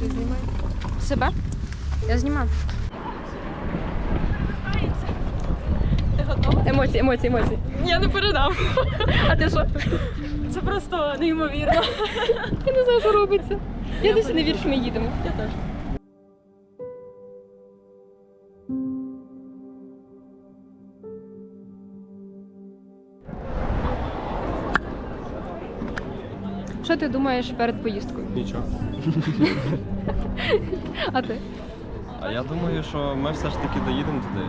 Боже, знімай. Себе? Я знімаю. Емоції, емоції, емоції. Я не передам. А ти що? Це просто неймовірно. Я не знаю, що робиться. Я досі не вірю, що ми їдемо. Я теж. Ти думаєш перед поїздкою? Нічого. А ти? А я думаю, що ми все ж таки доїдемо туди.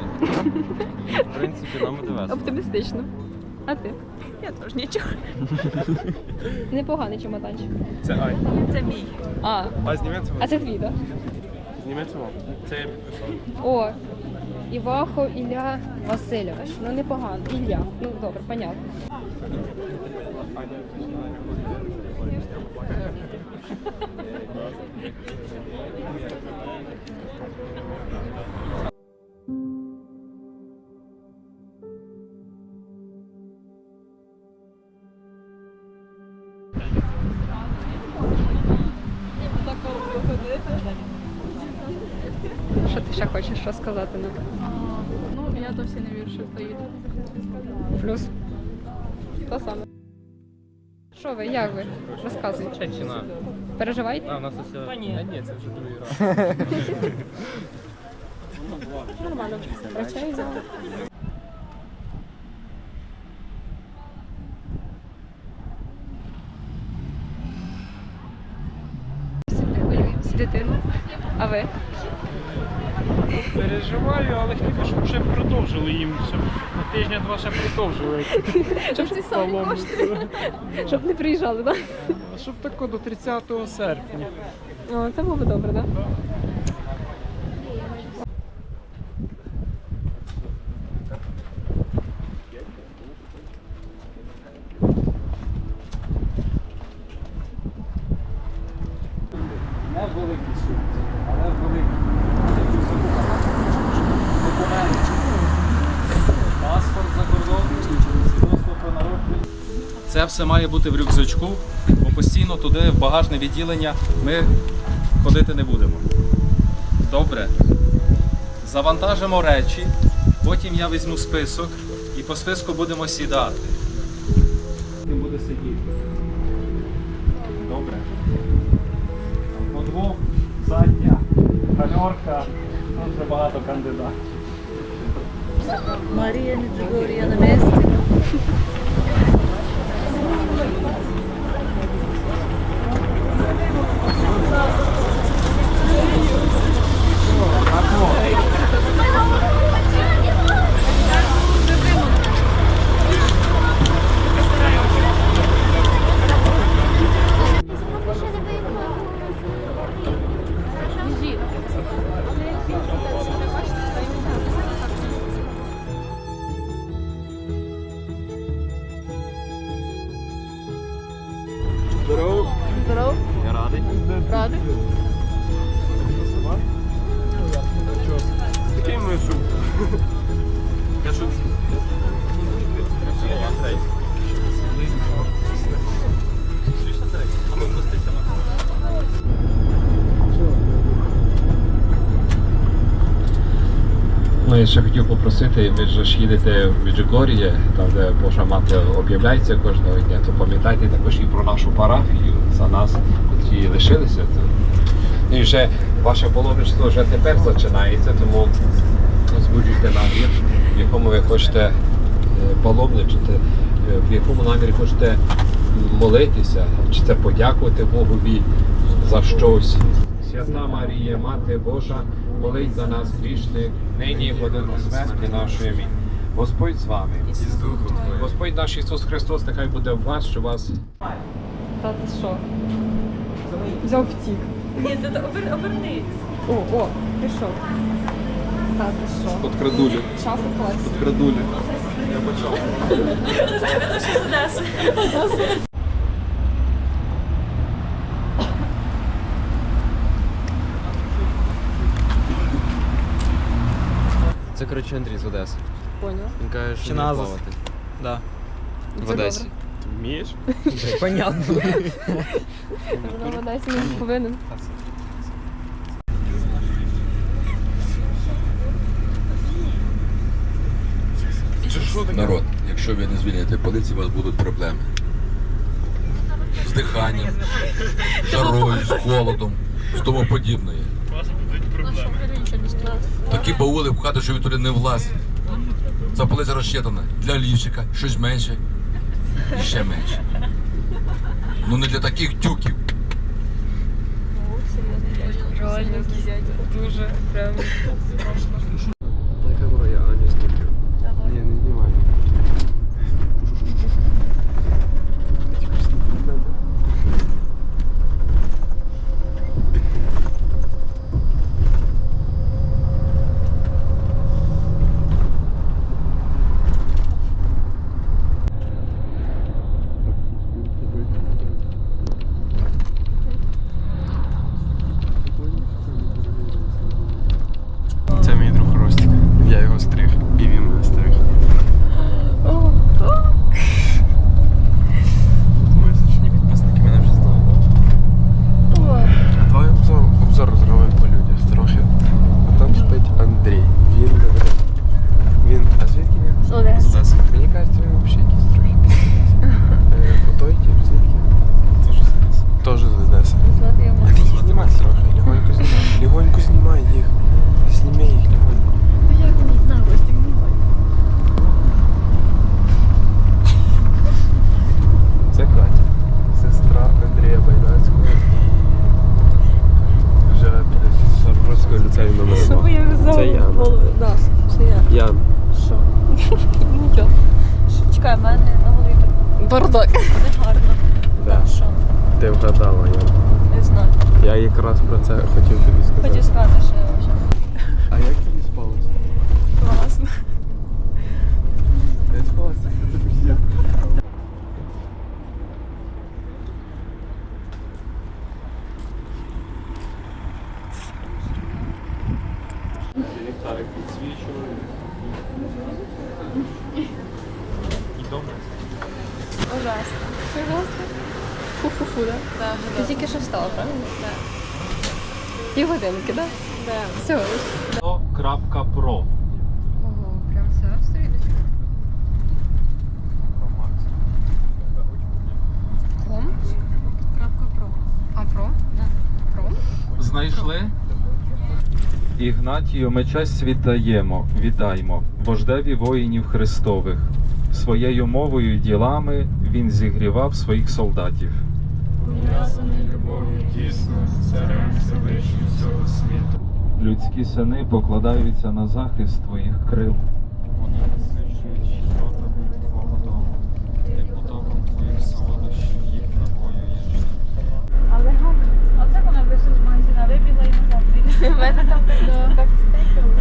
І, в принципі, нам буде весело. Оптимістично. А ти? Я теж нічого. Непоганий чемоданчик. Це Ай. Це мій. А, А зніметься а це твій, так? Зніметься вам. Це я підписав. О, Івахо Ілля Васильович. Ну непогано. Ілля. Ну добре, понятно. Що ти ще хочеш що сказати нам? Ну, я досі не вірю, що поїду. Плюс. То саме. Що ви, як ви? Розказуйте. Чечина. Переживаєте? А, у нас усе... Та ні. ні, це вже другий раз. Нормально. Врачай взяли. З дитину. А ви? Переживаю, але хотів, щоб ще продовжили їм, щоб ще продовжили. Щоб ці самі кошти. Щоб не приїжджали, так? Щоб тако до 30 серпня. О, це було б добре, так? Не великий суд, але великий. Документи. Паспорт за кордон, свідоцтво про народження. Це все має бути в рюкзачку, бо постійно туди, в багажне відділення, ми ходити не будемо. Добре. Завантажимо речі, потім я візьму список і по списку будемо сідати. Він буде сидіти. Добре. По двох задня, гальорка, тут вже багато кандидатів. Марія Меджугорія на місці. Thank you. Я радий. Радий? Такий ми що? Я що? Ну, я ще хотів попросити, ви ж їдете в Меджугор'є, там де Божа мати об'являється кожного дня, то пам'ятайте також і про нашу парафію за нас, які лишилися тут. І вже ваше паломництво вже тепер починається, тому збуджуйте намір, в якому ви хочете е, паломничати, е, в якому намірі хочете молитися, чи це подякувати Богові за щось. Свята Марія, Мати Божа, молить за нас грішних, нині і в годину смерті нашої. Амінь. Господь з вами. І з Духом. Господь наш Ісус Христос, нехай буде в вас, що вас Та ти що? Взяв втік. Ні, ти обер- обернись. О, о, пішов. Та ти що? Крадулі. Шафу клас. Крадулі. Це, коротше, Андрій з Одеси. Поняла. Він каже, що Чи не плавати. Да. В Це Одесі. Вмієш? Понятно. Вона повинен. Народ, якщо ви не звільните полиці, у вас будуть проблеми. З диханням, з дорогою, з холодом, з тому подібне. У вас будуть проблеми. Такі баули в хату, що ви туди не влазить. Ця полиця розчитана для лівчика, щось менше і ще менше. Ну не для таких тюків. Реально, дуже прям. Камера про це хотів тобі сказати. Хотів сказати, що вже. А як тобі спалося? Класно. Я спалося, це тобі є. Ліхтарик підсвічує. І добре. Ужасно. Ужасно. Фу-фу-фу, да? Так, Ти тільки що встала, правильно? Так. Півгодинки, да? Так. Все. Крапка про. Ого, прям все сторіночка. Ком? Крапка про. А про? Про? Знайшли? Ігнатію ми честь віддаємо, віддаймо, вождеві воїнів Христових. Своєю мовою і ділами він зігрівав своїх солдатів. Любов'ю дійсно, царем Всевишнім всього світу. Людські сини покладаються на захист твоїх крил. Вони насичують щедротами твого дому, ти потоком твоїх солодощів їх напоюєш. Але гарно. Оце вона вийшла з магазина, вибігла і назад. В мене там так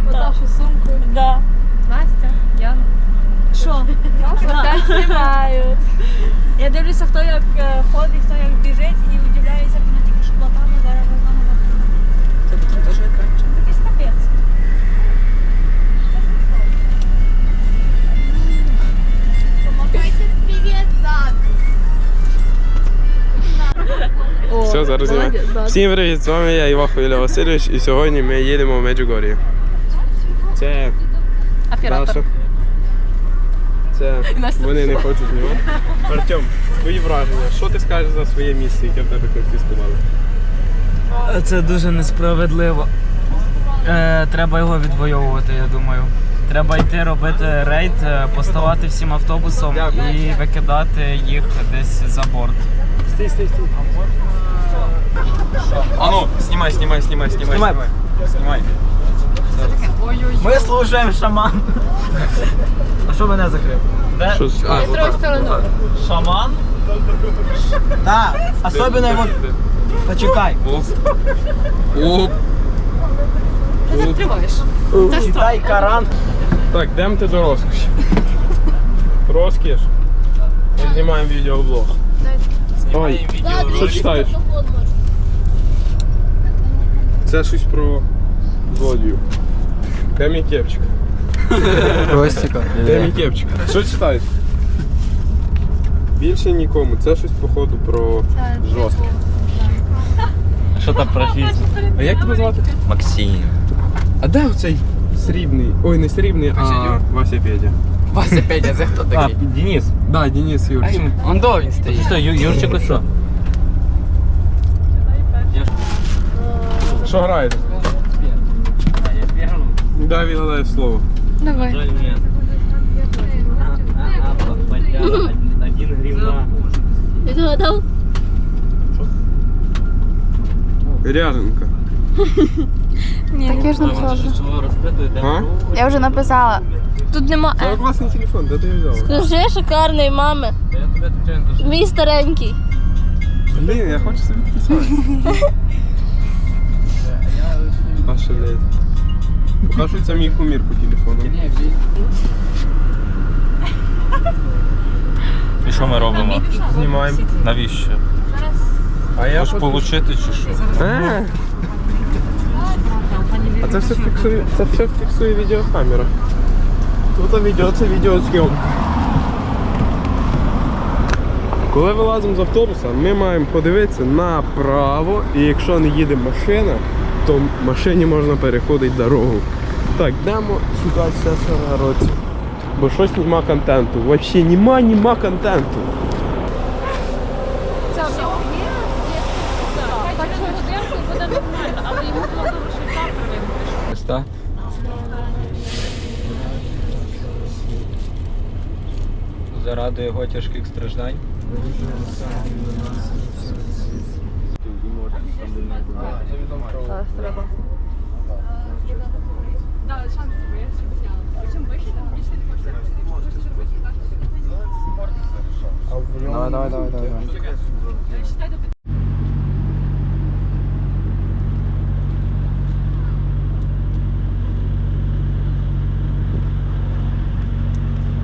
Подавши сумку. Настя, Яна. Що? Опять знімають. Я дивлюся, хто як е, ходить, хто як біжить і удивляюся, як вона тільки шоплатами зараз вона Це потім теж краще. Якийсь капець. О, Все, зараз знімаю. молодець, да. Всім привіт, з вами я Івахо Ілля Васильович, і сьогодні ми їдемо в Меджугор'я. Це Оператор. наша. Це вони не хочуть знімати. Артем, твої враження. Що ти скажеш за своє місце, яке в тебе конфіскували? Це дуже несправедливо. Е, треба його відвоювати, я думаю. Треба йти робити рейд, е, поставати всім автобусом і викидати їх десь за борт. Стій, стій, стій. А ну, знімай, знімай, знімай, знімай, Знімай. знімай. Ми служимо шаман. А що мене закрив? Де? Що а, З другої сторони. Шаман? Так, особливо вот. Почекай. Оп. Ти так тримаєш. Читай Коран. Так, демте до розкоші. Розкіш. Ми знімаємо відеоблог. Ой, що читаєш? Це щось про злодію. Де мій кепчик? Ростіка. Де мій кепчик? Що читаєш? Більше нікому. Це щось походу про жорстке. Що там про фізику? А як тебе звати? Максим. А де оцей срібний? Ой, не срібний, а Вася Петя. Вася Петя, це хто такий? А, Денис. Да, Денис Юрчик. Он до він стоїть. Що, Юрчик що? Що граєте? Да, він слово. Давай. Один гривна. Ти гадав? Ряженка. Так я ж написала. А? Я вже написала. Тут нема Це Е. класний телефон, де ти його взяла? Скажи шикарний мами. Мій старенький. Блін, я хочу собі такі самі. Ошалеть. Покажу, це мій кумір по телефону. І що ми робимо? Знімаємо. Навіщо? А я Хочеш фото- получити чи що? А. А це все фіксує, це все фіксує відеокамера. Тут відео це відеозйомка. Коли вилазимо з автобуса, ми маємо подивитися направо, і якщо не їде машина, то в машині можна переходити дорогу. Так, йдемо сюди все народці. Бо щось нема контенту. Взагалі нема, нема контенту. Заради його тяжких страждань. Давай, давай, давай, давай.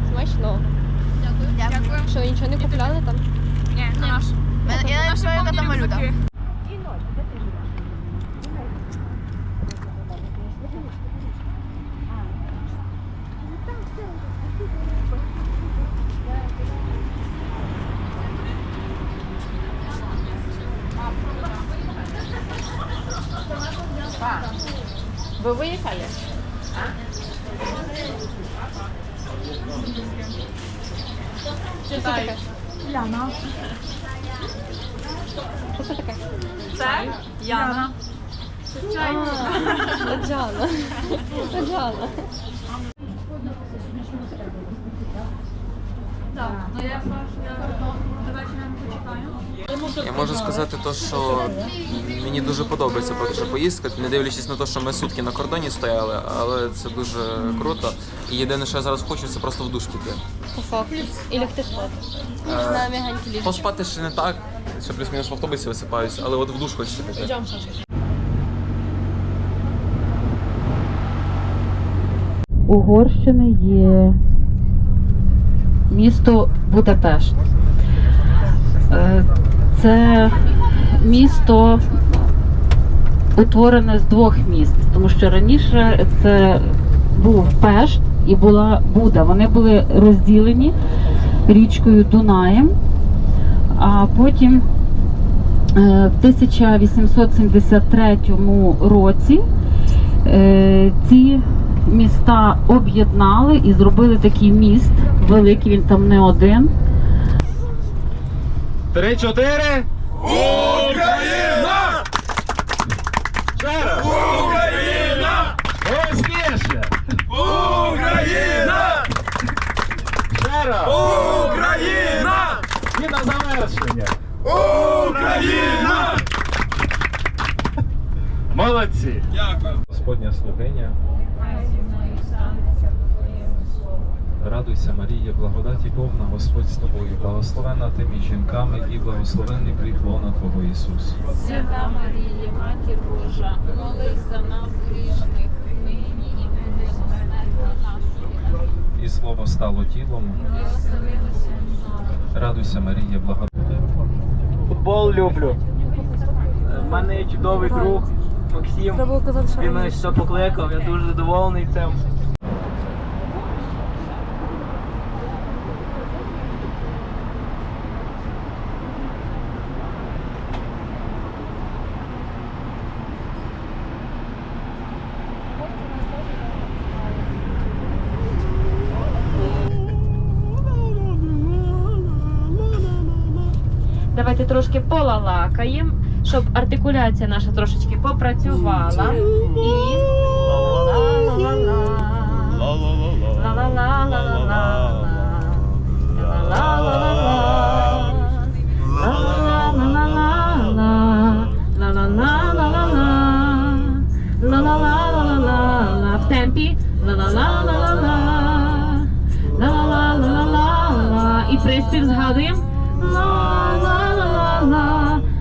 Смачно. Дякую. Дякую. Що, нічого не купляли там? Я не знаю, яка там валюта. Ви виїхали? Що це таке? Яна. Що це таке? Це Яна. Джана. Джана. Я можу сказати то, що мені дуже подобається що поїздка, не дивлячись на те, що ми сутки на кордоні стояли, але це дуже круто. І єдине, що я зараз хочу, це просто в душ піти. І лягти спати. Е, м'ягенький ліжко. Поспати ще не так, ще плюс-мінус в автобусі висипаюся, але от в душ хочеться піти. Йдемо, Саша. Угорщини є місто Будапешт. Е, Це місто утворене з двох міст, тому що раніше це був Пешт і була Буда. Вони були розділені річкою Дунаєм, а потім е, в 1873 році е, ці міста об'єднали і зробили такий міст. Великий він там не один. Три-чотири! Україна! Ще раз! Україна! Голосніше! Україна! Ще раз! Україна! І на завершення! Україна! Молодці! Дякую! Господня слугиня. Радуйся, Марія, благодаті повна Господь з тобою, благословена ти між жінками і благословенний плід лона Твого Ісус. Свята Марія, Матір Божа, молись за нас грішних, нині і годину смерті нашої. І слово стало тілом. Радуйся, Марія, благодаті. Футбол люблю. У мене є чудовий друг Максим. Він мене все покликав, я дуже задоволений цим. балакаємо, щоб артикуляція наша трошечки попрацювала. І в темпі ла-ла-ла-ла-ла, ла-ла-ла-ла-ла-ла, і приспів згадуємо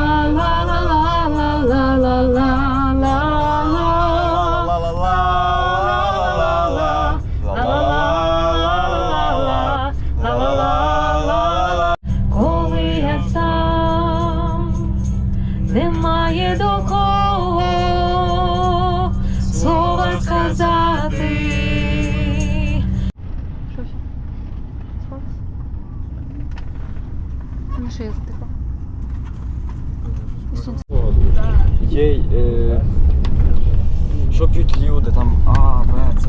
Ла-ла-ла-ла-ла-ла. Ла-ла-ла-ла-ла-ла-ла-ла-ла-ла-ла-ла-ла-ла-ла-ла-ла. людей, е, що п'ють люди, там А, Б, С,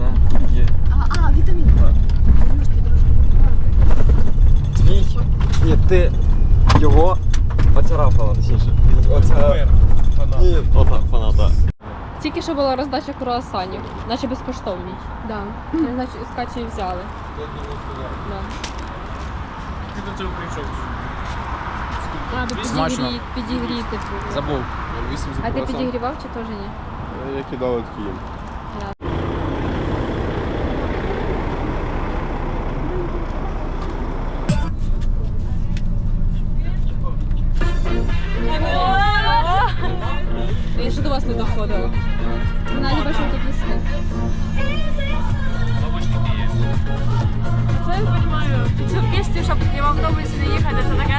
Є. А, а, вітамін. Твій. Ні, ти його поцарапала, точніше. Оце. Ні, Ота, фаната. Тільки що була роздача круасанів, наче безкоштовні. Да. Не Значить, скачі взяли. Ти до цього прийшов. Підігріти. Забув. 8 за А ты круасан. підігрівав тоже теж? Я кидав такі їм. Я ще до вас не доходила. Вона хіба що тут я понимаю? Під цю чтобы щоб я вам вдома їсти їхати, це таке.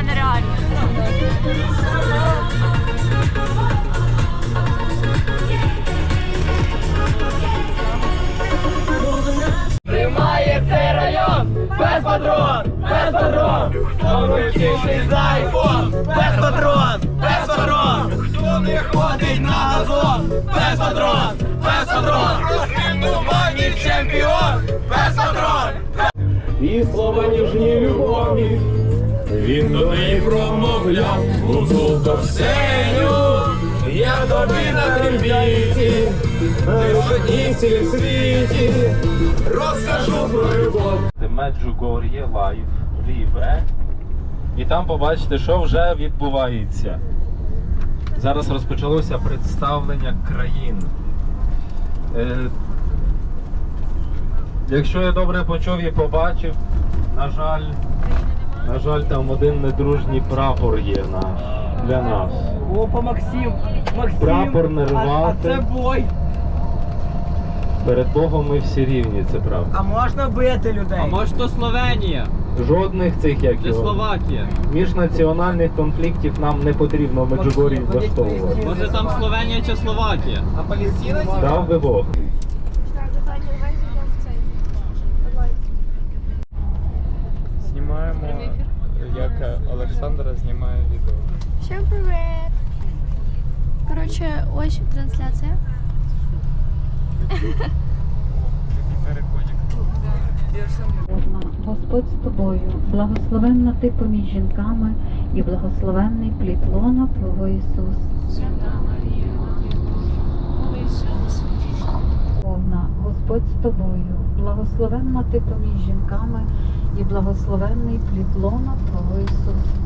патрон, без патрон, хто крутіший за айфон, без патрон, без патрон, хто не ходить на газон, без патрон, без патрон, спільнувані чемпіон, без патрон, і слова ніжні любові, він до неї промовляв. У зубах сеню, я тобі на трембіті, ти в одній цій світі, розкажу про любов. Меджугор'є лайв ліве. І там побачите, що вже відбувається. Зараз розпочалося представлення країн. Е, Якщо я добре почув і побачив, на жаль, на жаль, там один недружній прапор є наш для нас. Опа, Максим, Максим. Прапор не рвати. А, а це бой. Перед Богом ми всі рівні, це правда. А можна бити людей? А може то Словенія? Жодних цих як його, Словакія? міжнаціональних конфліктів нам не потрібно в Меджугорі влаштовувати. Може там Словенія чи Словакія? А Палестина? Дав би Бог. Знімаємо, як Олександра знімає відео. Всем привет! Короче, ось трансляція. Господь з тобою, благословенна ти поміж жінками, і благословенний плід лона Твого Ісус. Повна, Господь з тобою, благословенна ти поміж жінками, і благословенний плід лона Твого Ісус.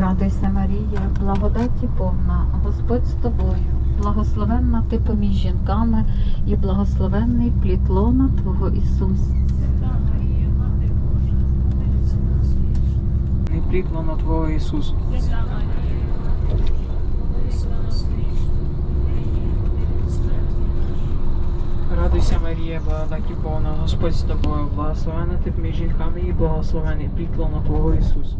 Радуйся, Марія, благодаті повна, Господь з тобою, благословенна ти поміж жінками, і благословенний плід лона Твого Ісус. Не плітло на Твого Ісус. Радуйся, Марія, благодаті повна, Господь з тобою, благословена ти між жінками і благословений плітло на Твого Ісус.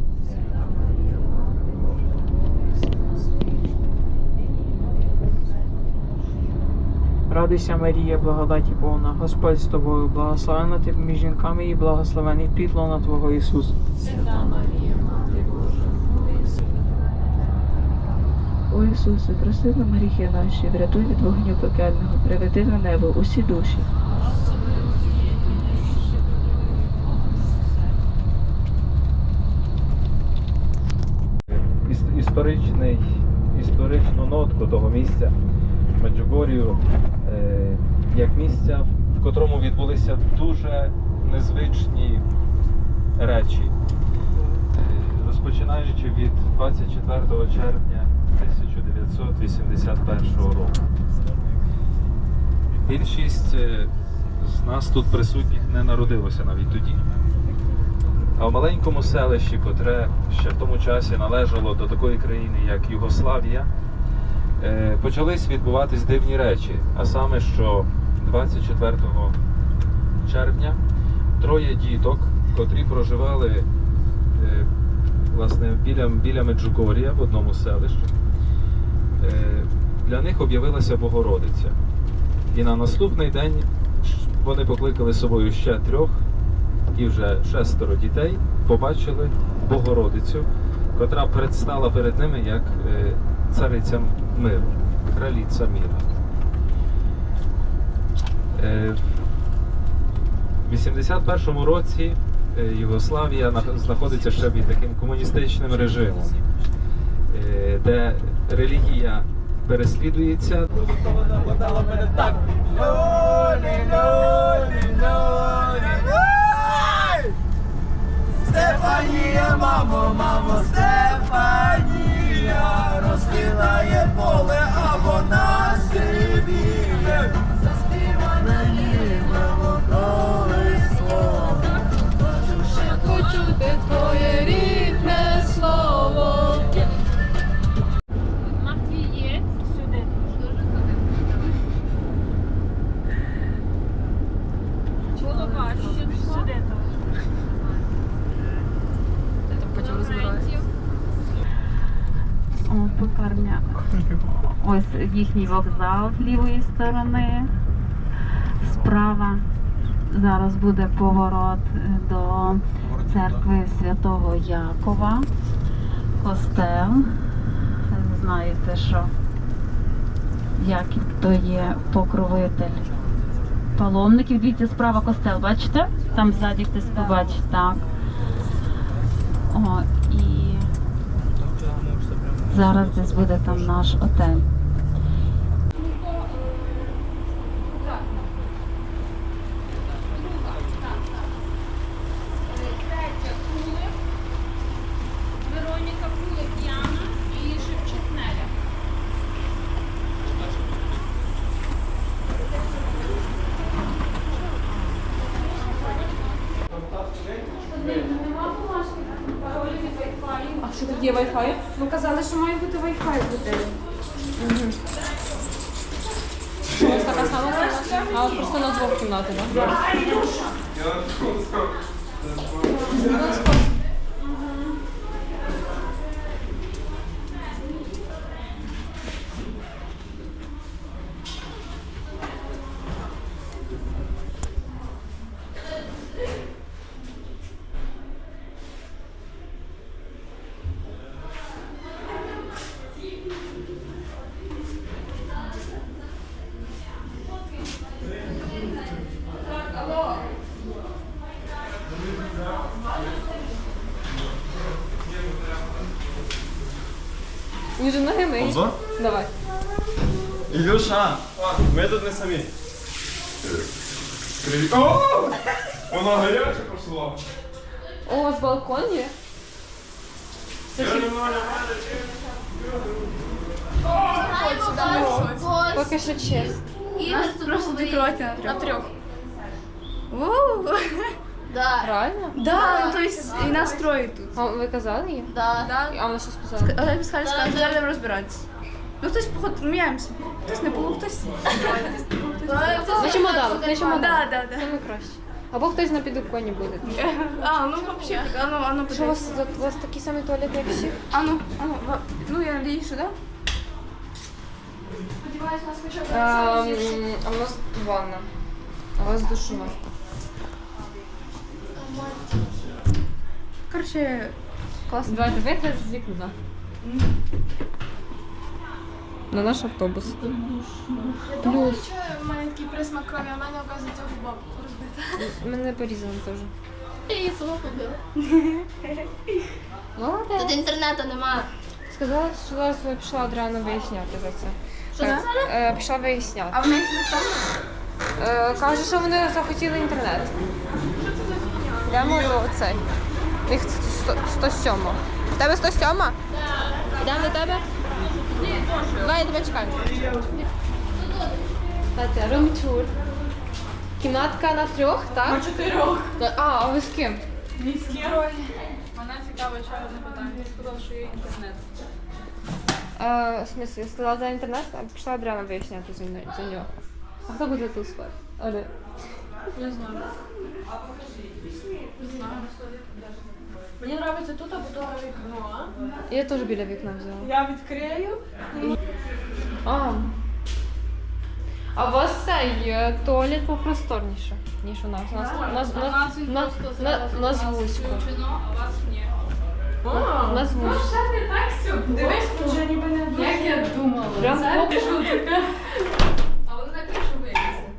Радуйся, Марія, благодаті повна, Господь з тобою, благословена ти між жінками і благословений плітло на Твого Ісус. О Ісусе, прости нам гріхи наші, врятуй від вогню пекельного, приведи на небо усі душі. історичний, історичну нотку того місця Меджугорію, як місця, в котрому відбулися дуже незвичні речі. Розпочинаючи від 24 червня 1981 року. Більшість е, з нас тут присутніх не народилося навіть тоді. А в маленькому селищі, котре ще в тому часі належало до такої країни, як Югославія, е, почались відбуватись дивні речі. А саме, що 24 червня троє діток, котрі проживали е, власне біля, біля Меджугорія в одному селищі, е, для них об'явилася Богородиця. І на наступний день вони покликали з собою ще трьох і вже шестеро дітей побачили Богородицю, котра предстала перед ними як е, цариця миру, краліця миру. Е, В 81-му році е, Югославія знаходиться ще під таким комуністичним режимом, е, де релігія переслідується. Стефанія, мамо, мамо, Стефанія, розстилає поле, а вона пекарня. Ось їхній вокзал з лівої сторони. Справа зараз буде поворот до церкви святого Якова. Костел. Знаєте, що Яків то є покровитель паломників. Дивіться, справа костел, бачите? Там ззаді хтось побачить, так. О, зараз десь буде там наш отель. Третя Кулик, Вероніка Кулик Яна і Шевчук Неля. Нема бумажки, паролі від Wi-Fi. А що тут є Wi-Fi? Ви казали, що має бути Wi-Fi в готелі. Ось сама кімната, а просто на двох кімнати, так? Ніже ноги мий. Обзор? Давай. Ілюша, ми тут не самі. Привіт. О! Воно гаряче пішло. О, у вас балкон є? Це ще- Поки що честь. І нас просто декорувати на трьох. Да. Реально? Да, то есть і нас троє тут. А ви казали їм? Да. А вона що сказала? Але сказали, сказали, зараз будемо розбиратися. Ну, хтось, походу, міняємося. Хтось не було, хтось. Значить модал, значить модал. Да, да, да. Саме краще. Або хтось на підоконі буде. А, ну вообще, а ну, а ну, Що у вас, у вас такий самий туалет, як всі? А ну, а ну, ва- ну я надіюсь, що да? Сподіваюсь, нас хоча б Ем, А у нас ванна. А у вас душова. Короче, класно. Давайте вигляд з вікна. на наш автобус. Плюс. У мене такий присмак крові, а в мене, оказується, губа розбита. Мене порізано теж. Я сама побила. Молодець. Тут інтернету нема. Сказала, що зараз пішла Адріана виясняти за це. Що Так, е, Пішла виясняти. А в неї? Е, Каже, що вони захотіли інтернет. Йдемо до цей. У них 100 107. В тебе 107? Так. Йдемо до тебе? Ні, Давай, я тебе чекаю. Кімнатка на трьох, так? На чотирьох. На- А, а ви з ким? Ні з ким. Вона цікава, що одне питання. Я сказала, що є інтернет. Е, в смысле, я сказала за інтернет, а пішла Адріана виясняти за, мною- за нього. А хто буде тут спати? Оля. Не знаю. Не знаю. Мені подобається тут або того вікно. Я теж біля вікна взяла. Я відкрию. А. А у вас цей е, туалет попросторніше, ніж у нас. У нас, у нас, у нас, у нас, у нас, у нас вузько. а у вас ні. У нас вузько. не так все. Дивись, тут вже ніби не дуже. Як я думала. Прям Це поп- шутка. А вони на кришу вилізли.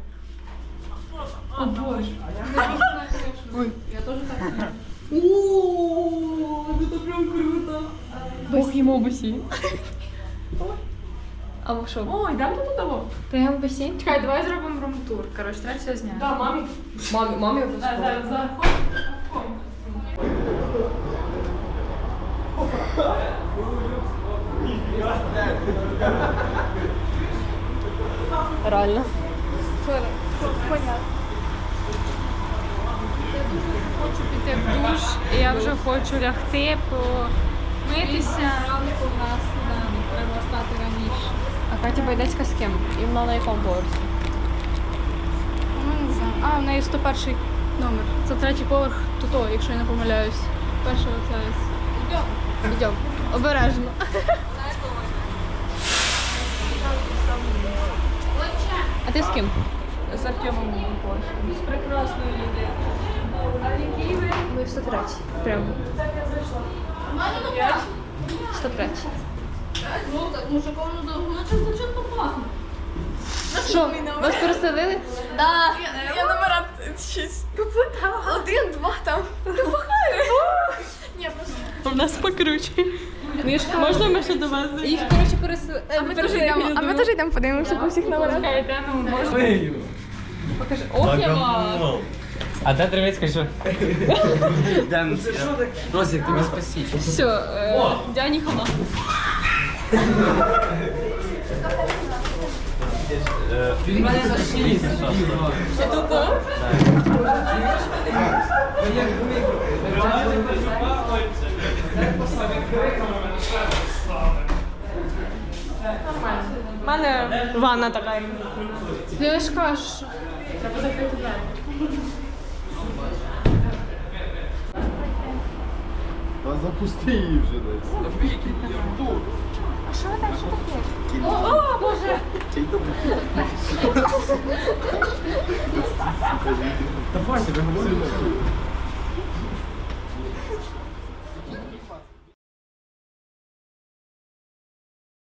О боже. Ой. Я теж так. О, це прям круто. Бог йому басейн. А ви що? О, йдемо тут того. Прямо басейн? Чекай, давай зробимо рум-тур. Коротше, треба все зняти. Да, мамі. Мамі, мамі Да, обов'язково. зараз заходь. Реально. Понятно. Я дуже хочу піти в душ, і я вже хочу лягти, помитися. Ранку у нас треба встати раніше. А Катя Байдецька з ким? І вона на якому поверсі? Ну, не знаю. А, в неї 101 номер. Це третій поверх тут, якщо я не помиляюсь. Перший оце. Йдемо. Йдемо. Обережно. А ти з ким? З Артемом З прекрасною ви? Ми в 103. Прямо. Так я зайшла. У мене на 103. Ну так, може повну довго. Ну пахне? Що, вас переселили? Да. Я, я номера щось. Один, два там. Ні, просто. У нас покруче. Мішка, можна ми ще до вас Їх, коротше, переселили. А ми теж йдемо, а ми теж йдемо подивимося по всіх номерах. Покажи. Ох, я мала. А де Древецька що? Росик, тобі спасіть. Все, е, Дяні хана. Мене зашиліся. Ще тут. У мене ванна така. Я ж кажу. Треба закрити двері. Та запусти її вже десь. Що ви там що таке? О, о, боже! Давайте, ви говорите.